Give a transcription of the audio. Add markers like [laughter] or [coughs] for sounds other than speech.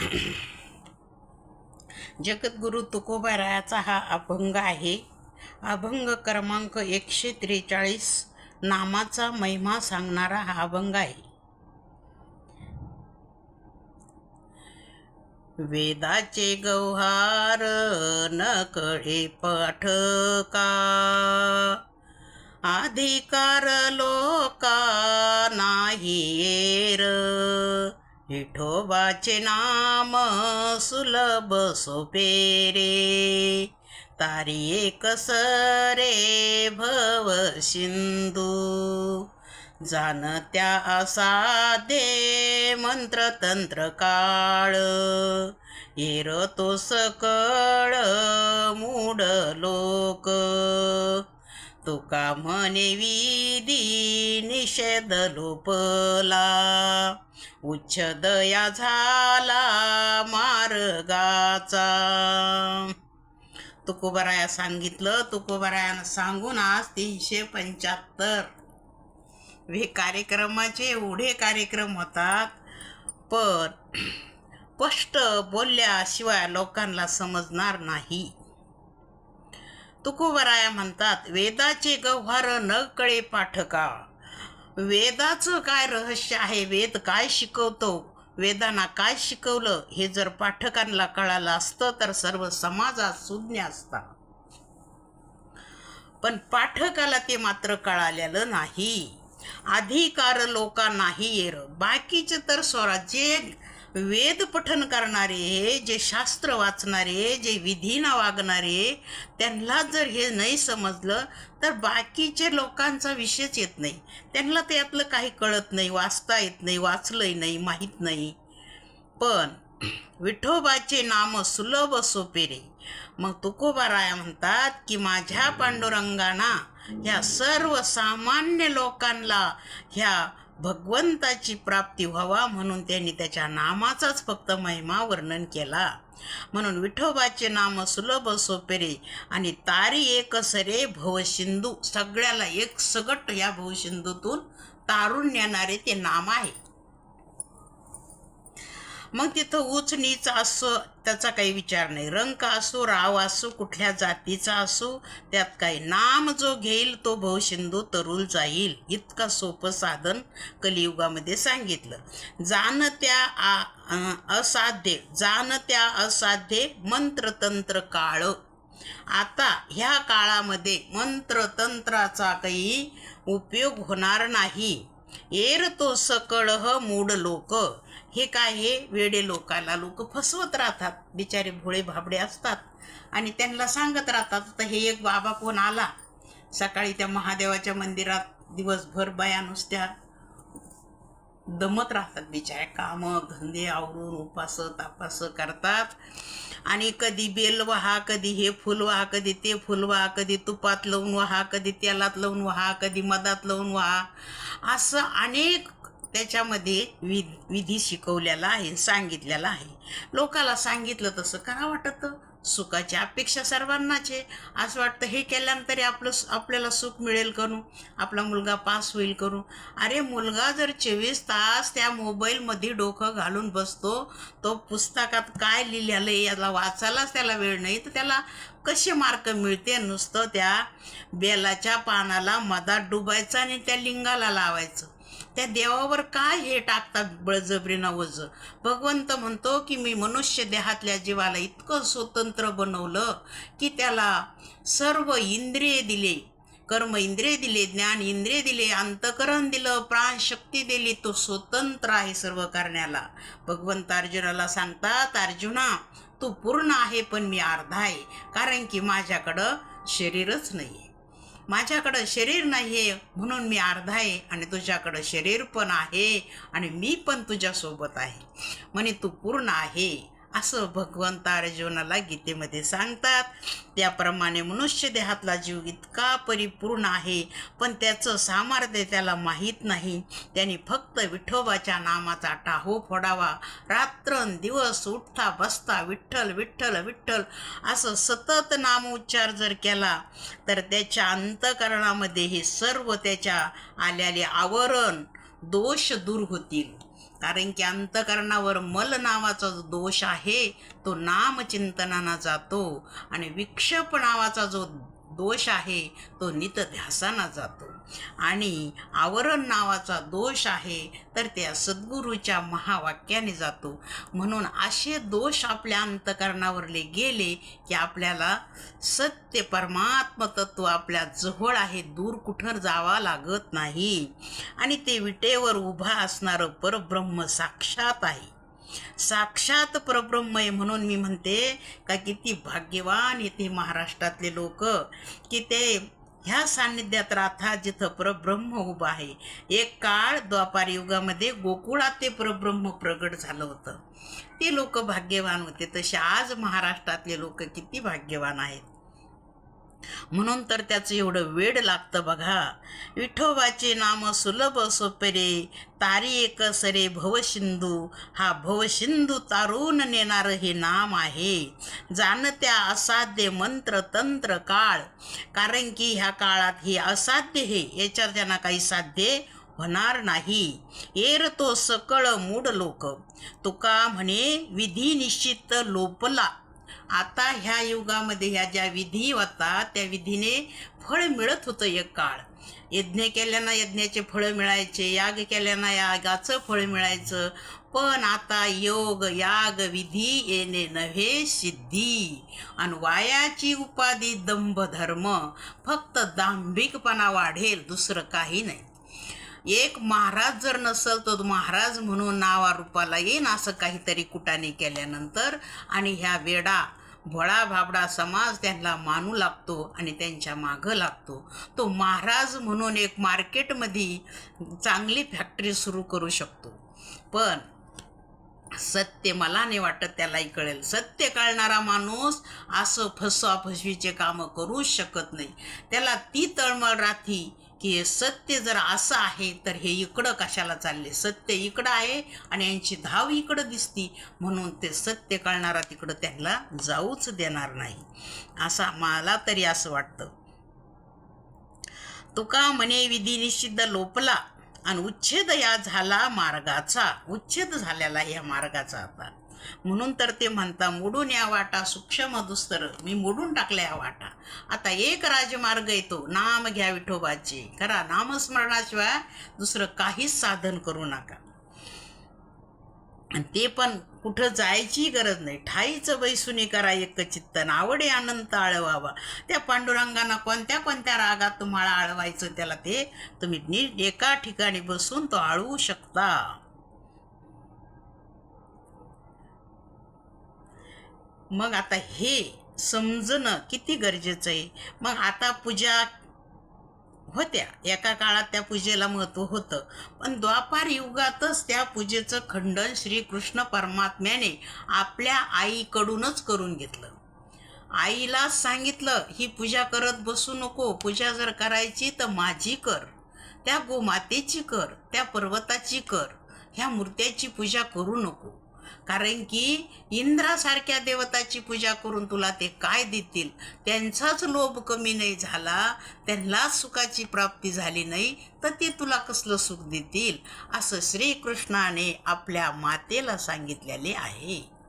[coughs] जगद्गुरु तुकोबारायाचा हा अभंग आहे. अभंग क्रमांक एकशे त्रेचाळीस नामाचा महिमा सांगणारा हा अभंग आहे. वेदाचे गौहार न कळे पाठका अधिकार लोका नाही येर. विठोबाचे नाम सुलभ सोपे रे. तारी एक सरे भव सिंधू. जाणत्या असाधे मंत्र तंत्र काळ. येर तो सकळ मूड लोक. तुका म्हणे विधी निषेध लोपला. उच्छदया झाला मार्गाचा. तुकोबराया सांगितलं तुकोबरायानं सांगून आज तीनशे पंच्याहत्तर. हे कार्यक्रमाचे एवढे कार्यक्रम होतात पण स्पष्ट बोलल्याशिवाय लोकांना समजणार नाही. तुकोबराया म्हणतात वेदाचे गव्हार न कळे पाठका. वेदाचं काय रहस्य आहे? वेद काय शिकवतो? वेदांना काय शिकवलं? हे जर पाठकांना कळालं असतं तर सर्व समाजात सुज्ञ असता पण पाठकाला ते मात्र कळालेलं नाही. अधिकार लोकांनाही येर. बाकीचे तर स्वराज्य वेद पठन करणारे जे शास्त्र वाचणारे जे विधीनं वागणारे त्यांना जर हे नाही समजलं तर बाकीचे लोकांचा विषयच येत नाही. त्यांना त्यातलं काही कळत नाही वाचता येत नाही वाचलंही नाही माहीत नाही. पण विठोबाचे नाम सुलभ सोपे रे. मग तुकोबाराया म्हणतात की माझ्या पांडुरंगाना ह्या सर्व सामान्य लोकांना ह्या भगवंताची प्राप्ती व्हावा म्हणून त्यांनी त्याच्या नामाचाच फक्त महिमा वर्णन केला. म्हणून विठोबाचे नाम सुलभ सोपेरे आणि तारी एक सरे भवसिंधू सगळ्याला एक सगट या भवसिंधूतून तारून नेणारे ते नाम आहे. मग तिथं उचणीच असो त्याचा काही विचार नाही. रंग असो राव असो कुठल्या जातीचा असो त्यात काही नाम जो घेईल तो भवसिंधू तरुल जाईल. इतका सोपं साधन कलियुगामध्ये सांगितलं. जाण त्या आ असाध्य जाण त्या असाध्य मंत्रतंत्र काळ. आता ह्या काळामध्ये मंत्रतंत्राचा काही उपयोग होणार नाही. एरतो सकळह मूड लोक. हे काय हे? वेडे लोकाला लोक फसवत राहतात. बिचारे भोळे भाबडे असतात. आणि त्यांना सांगत राहतात तर हे एक बाबा कोण आला? सकाळी त्या महादेवाच्या मंदिरात दिवसभर बाया नुसत्या दमत राहतात बिचारे. कामं धंदे आवरून उपास तापास करतात. आणि कधी बेल व्हा कधी हे फुल व्हा कधी ते फुल व्हा कधी तुपात लावून व्हा कधी तेलात लावून व्हा कधी मधात लावून व्हा. असं अनेक त्याच्यामध्ये वि विधी शिकवलेला आहे सांगितलेला आहे. लोकाला सांगितलं तसं करा वाटतं. सुखाची अपेक्षा सर्वांनाच आहे. असं वाटतं हे केल्यानंतर आपलं आपल्याला सुख मिळेल करू. आपला मुलगा पास होईल करू. अरे मुलगा जर चोवीस तास त्या मोबाईलमध्ये डोकं घालून बसतो तो पुस्तकात काय लिहिलेलं आहे याला वाचायलाच त्याला वेळ नाही तर त्याला कसे मार्क मिळते? नुसतं त्या बेलाच्या पानाला मधात डुबायचं आणि त्या लिंगाला लावायचं. त्या देवावर काय हे टाकतात बळजबरीनं वज. भगवंत म्हणतो की मी मनुष्य देहातल्या जीवाला इतकं स्वतंत्र बनवलं की त्याला सर्व इंद्रिये दिले. कर्म इंद्रिय दिले ज्ञान इंद्रिय दिले अंतकरण दिलं प्राणशक्ती दिली तो स्वतंत्र आहे सर्व करण्याला. भगवंत अर्जुनाला सांगतात अर्जुना तू पूर्ण आहे पण मी अर्धा आहे. कारण की माझ्याकडं शरीरच नाही आहे माझ्याकडं शरीर नाही आहे म्हणून मी अर्धा आहे आणि तुझ्याकडं शरीर पण आहे आणि मी पण तुझ्यासोबत आहे. म्हणे तू पूर्ण आहे. असं भगवंत अर्जुनाला गीतेमध्ये सांगतात. त्याप्रमाणे मनुष्य देहातला जीव इतका परिपूर्ण आहे पण त्याचं सामर्थ्य त्याला माहीत नाही. त्याने फक्त विठोबाच्या नामाचा टाहो फोडावा. रात्रंदिवस उठता बसता विठ्ठल विठ्ठल विठ्ठल असं सतत नामोच्चार जर केला तर त्याच्या अंतकरणामध्ये हे सर्व त्याच्या आल्याले आवरण दोष दूर होतील. कारण की अंतकरणावर मल नावाचा जो दोष आहे तो नामचिंतनाना जातो. आणि विक्षेप नावाचा जो दोष आहे तो नितध्यासाना जातो. आणि आवरण नावाचा दोष आहे तर त्या सद्गुरूच्या महावाक्याने जातो. म्हणून असे दोष आपल्या अंतकरणावरले गेले की आपल्याला सत्य परमात्मतत्व आपल्या जवळ आहे दूर कुठं जावा लागत नाही. आणि ते विटेवर उभा असणारं परब्रह्म साक्षात आहे. साक्षात परब्रह्म आहे म्हणून मी म्हणते का किती भाग्यवान येते महाराष्ट्रातले लोक की ते ह्या सान्निध्यात राहतात जिथं परब्रह्म उभं आहे. एक काळ द्वापार युगामध्ये गोकुळात ते परब्रह्म प्रगट झालं होतं. ते लोक भाग्यवान होते. तसे आज महाराष्ट्रातले लोक किती भाग्यवान आहेत. म्हणून तर त्याचं एवढं वेड लागतं बघा. विठोबाचे नाम सुलभ सोपेरे तारी एक सरे भवसिंधू हा भवसिंधू तारून नेणार हे नाम आहे. जाणत्या असाध्य मंत्र तंत्र काळ. कारण की ह्या काळात हे असाध्य हे याच्यावर त्यांना काही साध्य होणार नाही. एर तो सकळ मूड लोक. तुका म्हणे विधी निश्चित लोपला. आता ह्या युगामध्ये ह्या ज्या विधी होता त्या विधीने फळ मिळत होतं एक काळ. यज्ञ केल्यानं यज्ञाचे फळं मिळायचे याग केल्यानं यागाचं फळ मिळायचं. पण आता योग याग विधी येणे नव्हे सिद्धी. आणि वायाची उपाधी दंभ धर्म फक्त दांभिकपणा वाढेल दुसरं काही नाही. एक महाराज जर नसल तर महाराज म्हणून नावा रूपाला येईन असं काहीतरी कुटाने केल्यानंतर आणि ह्या वेडा भोळा भाबडा समाज त्यांना मानू लागतो आणि त्यांच्या मागं लागतो. तो महाराज म्हणून एक मार्केटमध्ये चांगली फॅक्टरी सुरू करू शकतो. पण सत्य मला नाही वाटत त्यालाही कळेल. सत्य कळणारा माणूस असं फसवा फसवीचे कामं करूच शकत नाही. त्याला ती तळमळ राहती की सत्य जर असं आहे तर हे इकडं कशाला चालले? सत्य इकडं आहे आणि यांची धाव इकडं दिसती. म्हणून ते सत्य कळणारा तिकडं त्यांना जाऊच देणार नाही. असा मला तरी असं वाटतं. तुका म्हणे विधी निषिद्ध लोपला आणि उच्छेद या झाला मार्गाचा. उच्छेद झालेला या मार्गाचा आता. म्हणून तर ते म्हणता मोडून या वाटा सूक्ष्म दुस्तर. मी मोडून टाकल्या या वाटा. आता एक राजमार्ग येतो नाम घ्या विठोबाचे. करा नामस्मरणाशिवाय दुसरं काहीच साधन करू नका. आणि ते पण कुठं जायची गरज नाही. ठाईचं बैसुनी करा एक चित्तन आवडे आनंद आळवावा. त्या पांडुरंगांना कोणत्या कोणत्या रागात तुम्हाला आळवायचं त्याला ते तुम्ही नीट एका ठिकाणी बसून तो आळवू शकता. मग आता हे समजणं किती गरजेचं आहे? मग आता पूजा होत्या. एका काळात त्या पूजेला महत्त्व होतं. पण द्वापार युगातच त्या पूजेचं खंडन श्रीकृष्ण परमात्म्याने आपल्या आईकडूनच करून घेतलं. आईला सांगितलं ही पूजा करत बसू नको. पूजा जर करायची तर माझी कर. त्या गोमातेची कर. त्या पर्वताची कर. ह्या मूर्त्याची पूजा करू नको. कारण की इंद्रासारख्या देवताची पूजा करून तुला ते काय देतील? त्यांचाच लोभ कमी नाही झाला त्यांनाच सुखाची प्राप्ती झाली नाही तर ते तुला कसलं सुख देतील? असं श्रीकृष्णाने आपल्या मातेला सांगितलेले आहे.